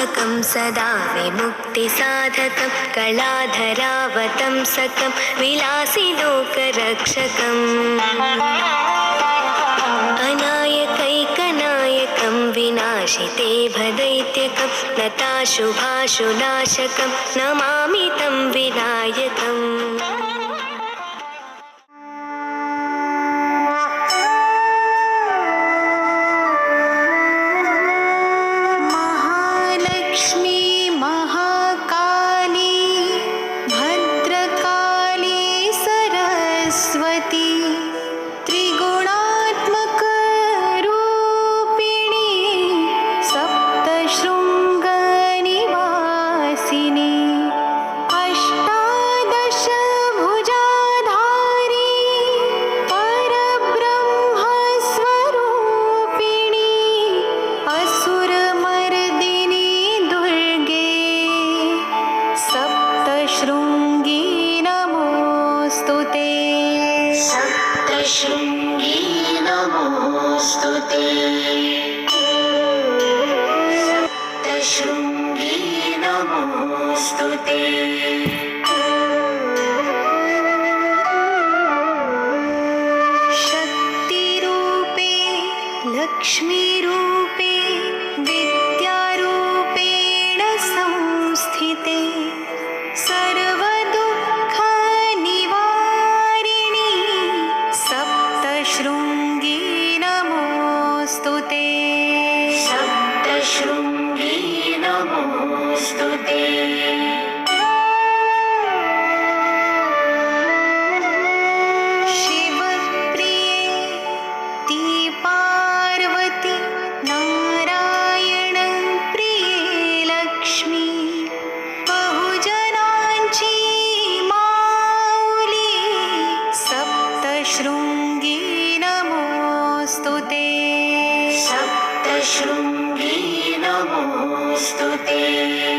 शुभं सदा विमुक्तिसाधकं कलाधरावतंसकं विलासिलोकरक्षकम् अनायकैकनायकं विनाशिते भदैत्यकं नताशुभाशुनाशकं नमामि तं विनायकम्। Push me सप्तशृङ्गी नमोऽस्तु ते सप्तशृङ्गी नमोऽस्तु ते शक्तिरूपे लक्ष्मीरूपे सप्तशृङ्गी नमोऽस्तु ते शिवप्रिये ती पार्वती नारायणप्रिये लक्ष्मी बहुजनांची माऊली सप्तशृङ्गी नमोऽस्तु ते to thee.